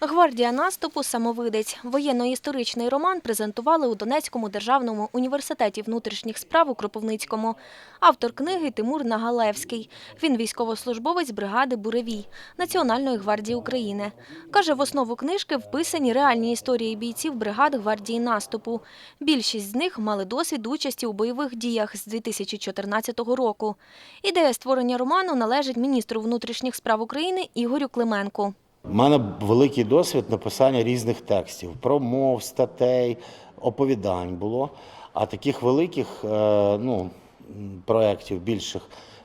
Гвардія наступу Самовидець. Воєнно-історичний роман презентували у Донецькому державному університеті внутрішніх справ у Кропивницькому. Автор книги Тимур Нагалевський. Він військовослужбовець бригади Буревій Національної гвардії України. Каже, в основу книжки вписані реальні історії бійців бригад гвардії наступу. Більшість з них мали досвід участі у бойових діях з 2014 року. Ідея створення роману належить міністру внутрішніх справ України Ігорю Клименку. У мене великий досвід написання різних текстів, промов, статей, оповідань було. А таких великих е, ну, проєктів, більших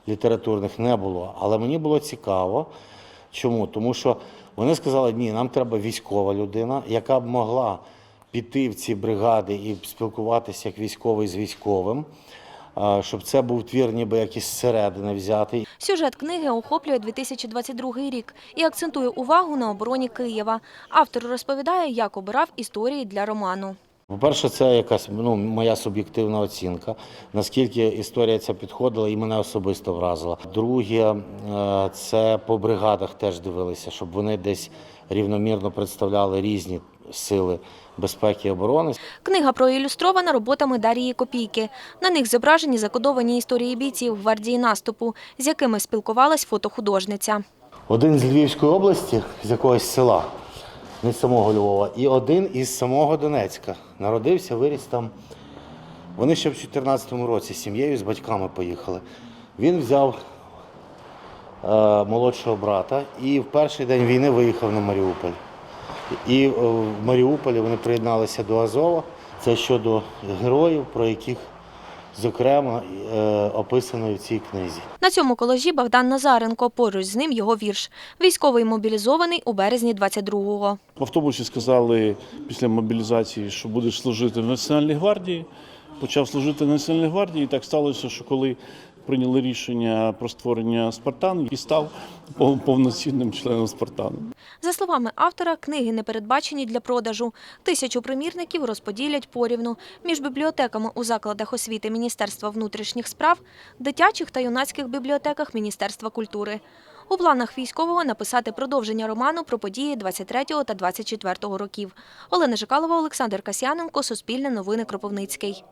літературних не було. Але мені було цікаво. Чому? Тому що вони сказали, ні, нам треба військова людина, яка б могла піти в ці бригади і спілкуватися як військовий з військовим, щоб це був твір ніби якийсь зсередини взятий. Сюжет книги охоплює 2022 рік і акцентує увагу на обороні Києва. Автор розповідає, як обирав історії для роману. По-перше, це якась ну, моя суб'єктивна оцінка, наскільки історія ця підходила і мене особисто вразила. Друге, е, це по бригадах теж дивилися, щоб вони десь рівномірно представляли різні сили безпеки і оборони. Книга проілюстрована роботами Дарії Копійки. На них зображені закодовані історії бійців гвардії наступу, з якими спілкувалась фотохудожниця. Один з Львівської області, з якогось села, не самого Львова, і один із самого Донецька. Народився, виріс там. Вони ще в 2014 році з сім'єю, з батьками поїхали. Він взяв е, молодшого брата і в перший день війни виїхав на Маріуполь. І е, в Маріуполі вони приєдналися до Азова. Це щодо героїв, про яких, зокрема, описаної описано в цій книзі. На цьому колажі Богдан Назаренко. Поруч з ним його вірш. Військовий мобілізований у березні 22-го. В автобусі сказали після мобілізації, що будеш служити в Національній гвардії. Почав служити в Національній гвардії, і так сталося, що коли прийняли рішення про створення Спартан, і став повноцінним членом Спартану. За словами автора, книги не передбачені для продажу. Тисячу примірників розподілять порівну між бібліотеками у закладах освіти Міністерства внутрішніх справ, дитячих та юнацьких бібліотеках Міністерства культури. У планах військового написати продовження роману про події 23 та 24 років. Олена Жикалова, Олександр Касьяненко, Суспільне новини Кропивницький.